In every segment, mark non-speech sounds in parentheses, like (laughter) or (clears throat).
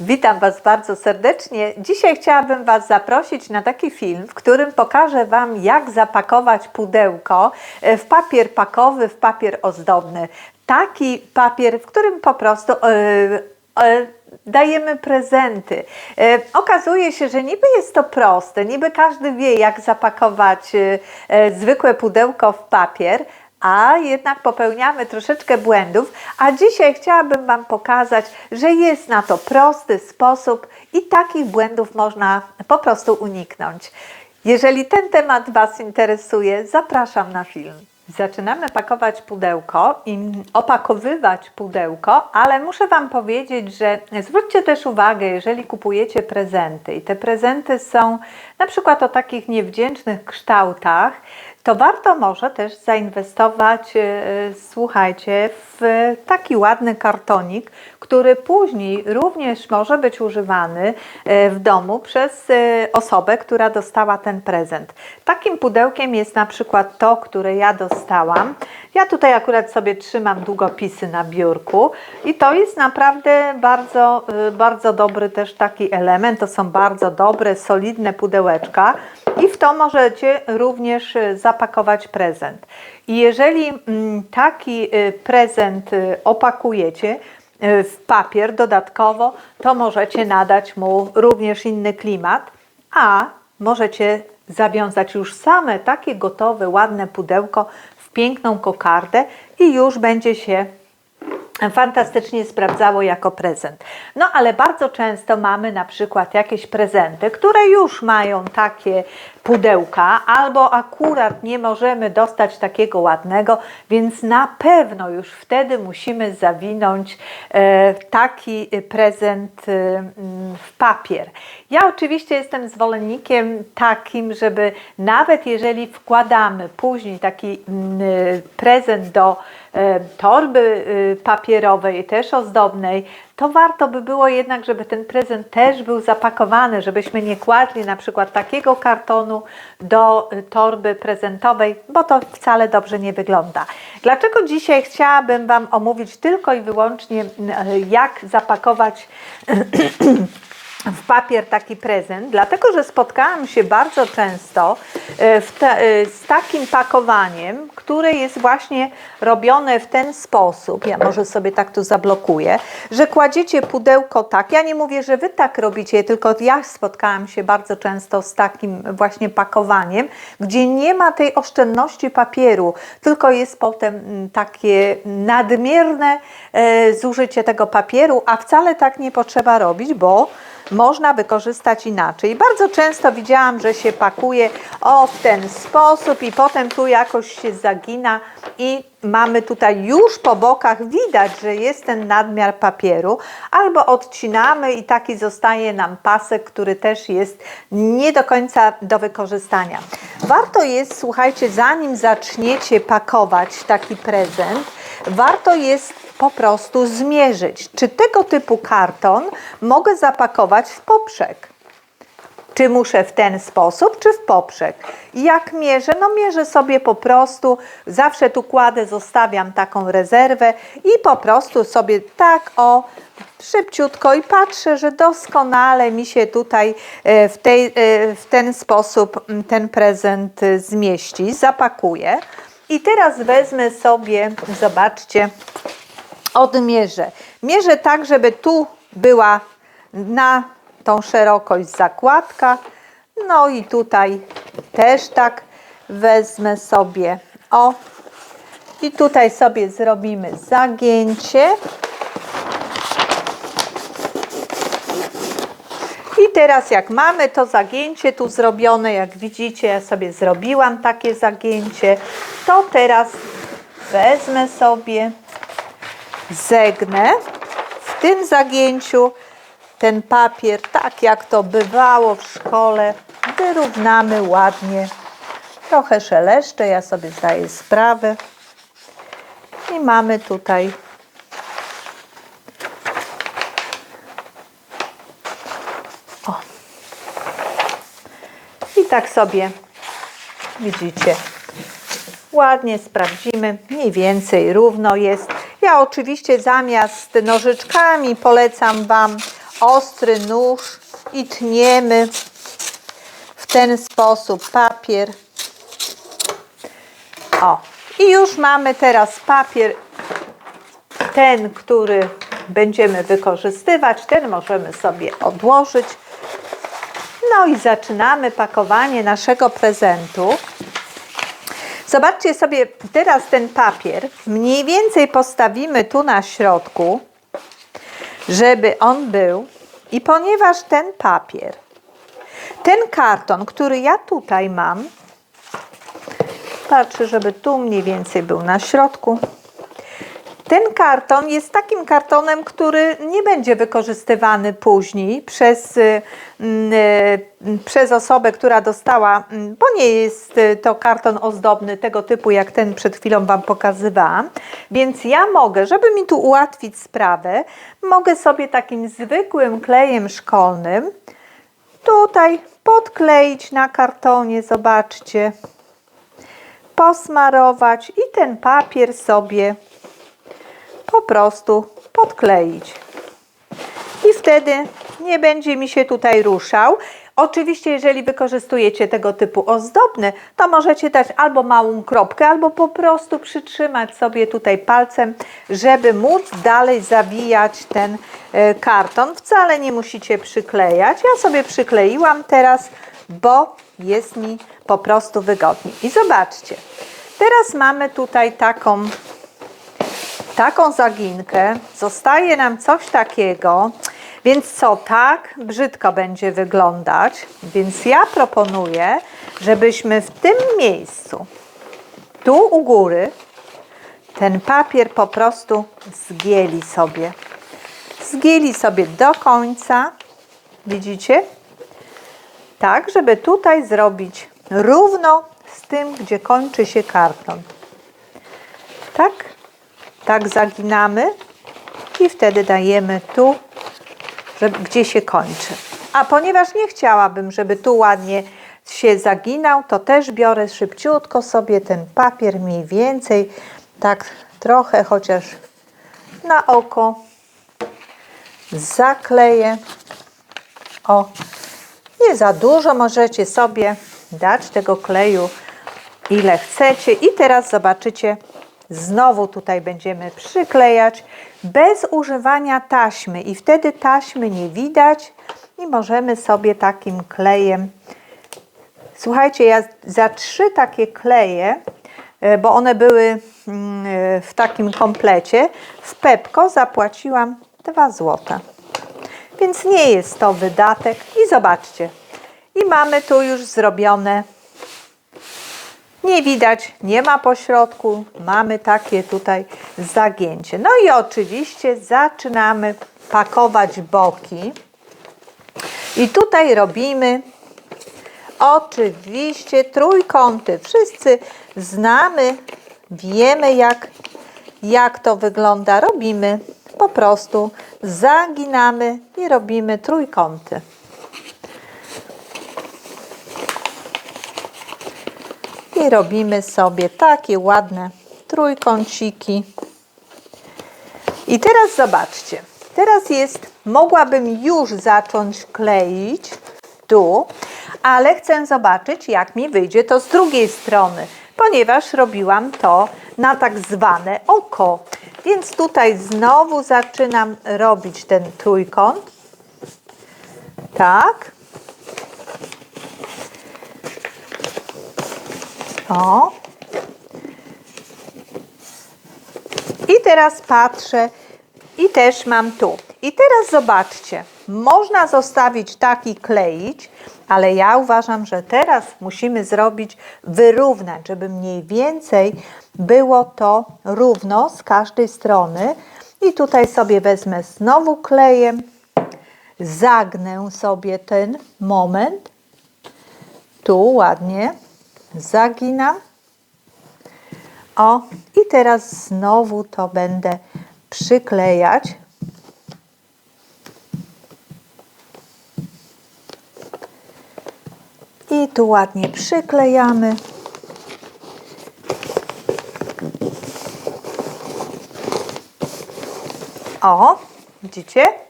Witam Was bardzo serdecznie. Dzisiaj chciałabym Was zaprosić na taki film, w którym pokażę Wam, jak zapakować pudełko e, w papier pakowy, w papier ozdobny. Taki papier, w którym po prostu e, dajemy prezenty. Okazuje się, że niby jest to proste, niby każdy wie, jak zapakować zwykłe pudełko w papier, a jednak popełniamy troszeczkę błędów, a dzisiaj chciałabym Wam pokazać, że jest na to prosty sposób i takich błędów można po prostu uniknąć. Jeżeli ten temat Was interesuje, zapraszam na film. Zaczynamy pakować pudełko i opakowywać pudełko, ale muszę Wam powiedzieć, że zwróćcie też uwagę, jeżeli kupujecie prezenty i te prezenty są na przykład o takich niewdzięcznych kształtach, to warto może też zainwestować, e, słuchajcie, w taki ładny kartonik, który później również może być używany e, w domu przez osobę, która dostała ten prezent. Takim pudełkiem jest na przykład to, które ja dostałam. Ja tutaj akurat sobie trzymam długopisy na biurku i to jest naprawdę bardzo, e, bardzo dobry też taki element. To są bardzo dobre, solidne pudełeczka i w to możecie również e, zapakować prezent. I jeżeli mm, taki e, prezent opakujecie w papier dodatkowo, to możecie nadać mu również inny klimat, a możecie zawiązać już same takie gotowe, ładne pudełko piękną kokardę i już będzie się fantastycznie sprawdzało jako prezent. No ale bardzo często mamy na przykład jakieś prezenty, które już mają takie pudełka, albo akurat nie możemy dostać takiego ładnego, więc na pewno już wtedy musimy zawinąć e, taki prezent e, mm, w papier. Ja oczywiście jestem zwolennikiem takim, żeby nawet jeżeli wkładamy później taki mm, prezent do torby e, papierowej, też ozdobnej, to warto by było jednak, żeby ten prezent też był zapakowany, żebyśmy nie kładli na przykład takiego kartonu do y, torby prezentowej, bo to wcale dobrze nie wygląda. Dlaczego dzisiaj chciałabym Wam omówić tylko i wyłącznie, jak zapakować (clears throat) w papier taki prezent, dlatego że spotkałam się bardzo często e, te, e, z takim pakowaniem, które jest właśnie robione w ten sposób. Ja może sobie tak tu zablokuję, że kładziecie pudełko tak. Ja nie mówię, że wy tak robicie, tylko ja spotkałam się bardzo często z takim właśnie pakowaniem, gdzie nie ma tej oszczędności papieru, tylko jest potem mm, takie nadmierne e, zużycie tego papieru, a wcale tak nie potrzeba robić, bo można wykorzystać inaczej. Bardzo często widziałam, że się pakuje o w ten sposób i potem tu jakoś się zagina i mamy tutaj już po bokach widać, że jest ten nadmiar papieru, albo odcinamy i taki zostaje nam pasek, który też jest nie do końca do wykorzystania. Warto jest, słuchajcie, zanim zaczniecie pakować taki prezent, warto jest po prostu zmierzyć, czy tego typu karton mogę zapakować w poprzek. Czy muszę w ten sposób, czy w poprzek? Jak mierzę? No mierzę sobie po prostu, zawsze tu kładę, zostawiam taką rezerwę i po prostu sobie tak o szybciutko i patrzę, że doskonale mi się tutaj e, w, tej, e, w ten sposób ten prezent e, zmieści, zapakuję. I teraz wezmę sobie, zobaczcie, odmierzę. Mierzę tak, żeby tu była na tą szerokość zakładka. No i tutaj też tak wezmę sobie. O, i tutaj sobie zrobimy zagięcie. I teraz jak mamy to zagięcie tu zrobione, jak widzicie, ja sobie zrobiłam takie zagięcie, to teraz wezmę sobie zegnę w tym zagięciu ten papier, tak jak to bywało w szkole, wyrównamy ładnie. Trochę szeleszczę, ja sobie zdaję sprawę. I mamy tutaj o. I tak sobie widzicie ładnie sprawdzimy, mniej więcej równo jest. Ja oczywiście zamiast nożyczkami polecam Wam ostry nóż i tniemy w ten sposób papier. O, i już mamy teraz papier, ten, który będziemy wykorzystywać, ten możemy sobie odłożyć. No i zaczynamy pakowanie naszego prezentu. Zobaczcie sobie teraz ten papier. Mniej więcej postawimy tu na środku, żeby on był. I ponieważ ten papier, ten karton, który ja tutaj mam, patrzę, żeby tu mniej więcej był na środku. Ten karton jest takim kartonem, który nie będzie wykorzystywany później przez, y, mm, y, przez osobę, która dostała, mm, bo nie jest y, to karton ozdobny tego typu, jak ten przed chwilą Wam pokazywałam. Więc ja mogę, żeby mi tu ułatwić sprawę, mogę sobie takim zwykłym klejem szkolnym tutaj podkleić na kartonie, zobaczcie, posmarować i ten papier sobie po prostu podkleić. I wtedy nie będzie mi się tutaj ruszał. Oczywiście, jeżeli wykorzystujecie tego typu ozdobny, to możecie dać albo małą kropkę, albo po prostu przytrzymać sobie tutaj palcem, żeby móc dalej zawijać ten e, karton. Wcale nie musicie przyklejać. Ja sobie przykleiłam teraz, bo jest mi po prostu wygodniej. I zobaczcie, teraz mamy tutaj taką taką zaginkę, zostaje nam coś takiego, więc co, tak brzydko będzie wyglądać, więc ja proponuję, żebyśmy w tym miejscu, tu u góry, ten papier po prostu zgięli sobie. Zgięli sobie do końca, widzicie? Tak, żeby tutaj zrobić równo z tym, gdzie kończy się karton. Tak? Tak zaginamy i wtedy dajemy tu, żeby, gdzie się kończy. A ponieważ nie chciałabym, żeby tu ładnie się zaginał, to też biorę szybciutko sobie ten papier mniej więcej, tak trochę chociaż na oko zakleję. O, nie za dużo możecie sobie dać tego kleju ile chcecie i teraz zobaczycie Znowu tutaj będziemy przyklejać bez używania taśmy i wtedy taśmy nie widać i możemy sobie takim klejem Słuchajcie, ja za trzy takie kleje, e, bo one były mm, e, w takim komplecie, w Pepko zapłaciłam 2 zł. Więc nie jest to wydatek. I zobaczcie, i mamy tu już zrobione nie widać, nie ma pośrodku, mamy takie tutaj zagięcie. No i oczywiście zaczynamy pakować boki. I tutaj robimy oczywiście trójkąty. Wszyscy znamy, wiemy jak, jak to wygląda. Robimy po prostu, zaginamy i robimy trójkąty. Robimy sobie takie ładne trójkąciki. I teraz zobaczcie, teraz jest, mogłabym już zacząć kleić tu, ale chcę zobaczyć, jak mi wyjdzie to z drugiej strony, ponieważ robiłam to na tak zwane oko. Więc tutaj znowu zaczynam robić ten trójkąt. Tak. O. I teraz patrzę i też mam tu. I teraz zobaczcie, można zostawić taki kleić, ale ja uważam, że teraz musimy zrobić, wyrównać, żeby mniej więcej było to równo z każdej strony. I tutaj sobie wezmę znowu klejem, zagnę sobie ten moment. Tu ładnie zaginam. O, i teraz znowu to będę przyklejać. I tu ładnie przyklejamy. O, widzicie?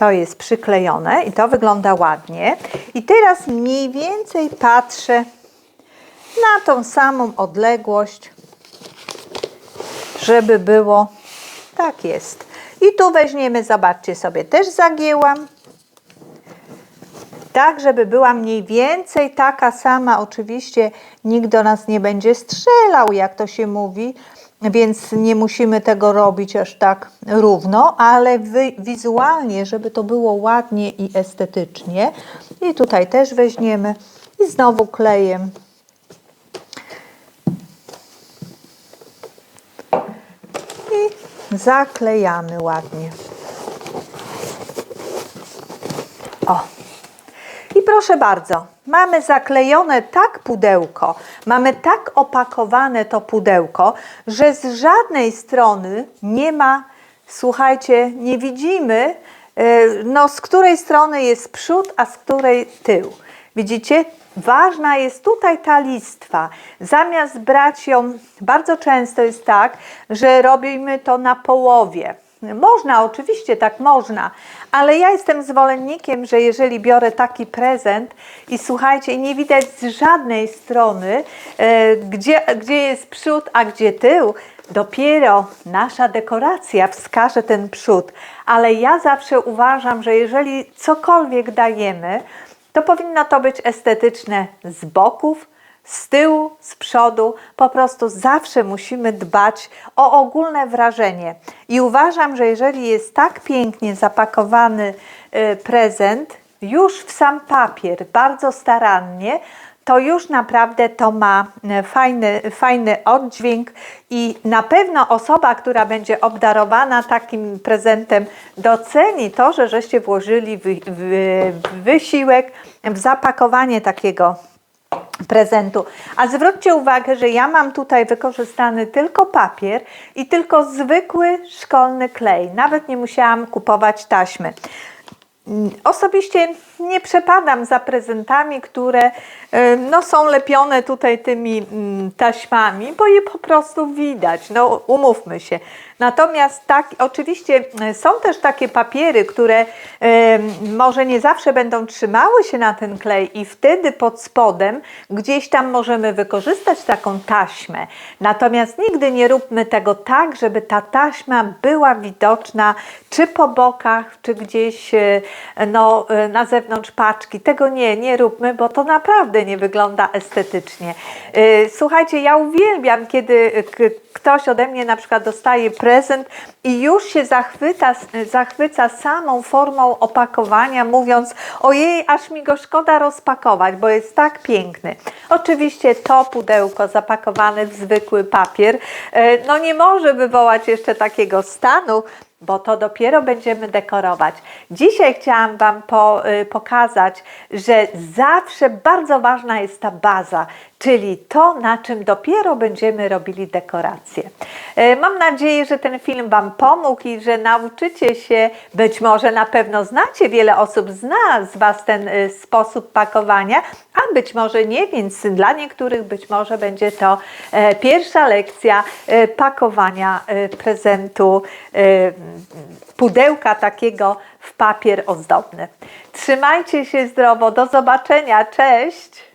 To jest przyklejone i to wygląda ładnie. I teraz mniej więcej patrzę na tą samą odległość, żeby było. Tak jest. I tu weźmiemy, zobaczcie sobie, też zagięłam. Tak, żeby była mniej więcej taka sama. Oczywiście nikt do nas nie będzie strzelał, jak to się mówi, więc nie musimy tego robić aż tak równo, ale wy, wizualnie, żeby to było ładnie i estetycznie. I tutaj też weźmiemy i znowu klejem. I zaklejamy ładnie. O. I proszę bardzo, mamy zaklejone tak pudełko, mamy tak opakowane to pudełko, że z żadnej strony nie ma, słuchajcie, nie widzimy, e, no z której strony jest przód, a z której tył. Widzicie? Ważna jest tutaj ta listwa. Zamiast brać ją, bardzo często jest tak, że robimy to na połowie. Można, oczywiście tak można, ale ja jestem zwolennikiem, że jeżeli biorę taki prezent i słuchajcie, nie widać z żadnej strony, e, gdzie, gdzie jest przód, a gdzie tył, dopiero nasza dekoracja wskaże ten przód. Ale ja zawsze uważam, że jeżeli cokolwiek dajemy, to powinno to być estetyczne z boków, z tyłu, z przodu. Po prostu zawsze musimy dbać o ogólne wrażenie. I uważam, że jeżeli jest tak pięknie zapakowany y, prezent, już w sam papier, bardzo starannie, to już naprawdę to ma e, fajny, fajny oddźwięk i na pewno osoba, która będzie obdarowana takim prezentem, doceni to, że żeście włożyli wy, wy, wysiłek w zapakowanie takiego prezentu. A zwróćcie uwagę, że ja mam tutaj wykorzystany tylko papier i tylko zwykły szkolny klej. Nawet nie musiałam kupować taśmy. Osobiście nie przepadam za prezentami, które e, no, są lepione tutaj tymi mm, taśmami, bo je po prostu widać. No, umówmy się. Natomiast tak, oczywiście e, są też takie papiery, które e, może nie zawsze będą trzymały się na ten klej i wtedy pod spodem gdzieś tam możemy wykorzystać taką taśmę. Natomiast nigdy nie róbmy tego tak, żeby ta taśma była widoczna czy po bokach, czy gdzieś no, na zewnątrz paczki. Tego nie, nie róbmy, bo to naprawdę nie wygląda estetycznie. Słuchajcie, ja uwielbiam, kiedy ktoś ode mnie na przykład dostaje prezent i już się zachwyta, zachwyca samą formą opakowania, mówiąc: Ojej, aż mi go szkoda rozpakować, bo jest tak piękny. Oczywiście to pudełko zapakowane w zwykły papier, no nie może wywołać jeszcze takiego stanu, bo to dopiero będziemy dekorować. Dzisiaj chciałam Wam po, y, pokazać, że zawsze bardzo ważna jest ta baza, czyli to, na czym dopiero będziemy robili dekoracje. Y, mam nadzieję, że ten film Wam pomógł i że nauczycie się, być może na pewno znacie, wiele osób zna z Was ten y, sposób pakowania, a być może nie, więc dla niektórych być może będzie to e, pierwsza lekcja e, pakowania e, prezentu, pudełka takiego w papier ozdobny. Trzymajcie się zdrowo, do zobaczenia, cześć!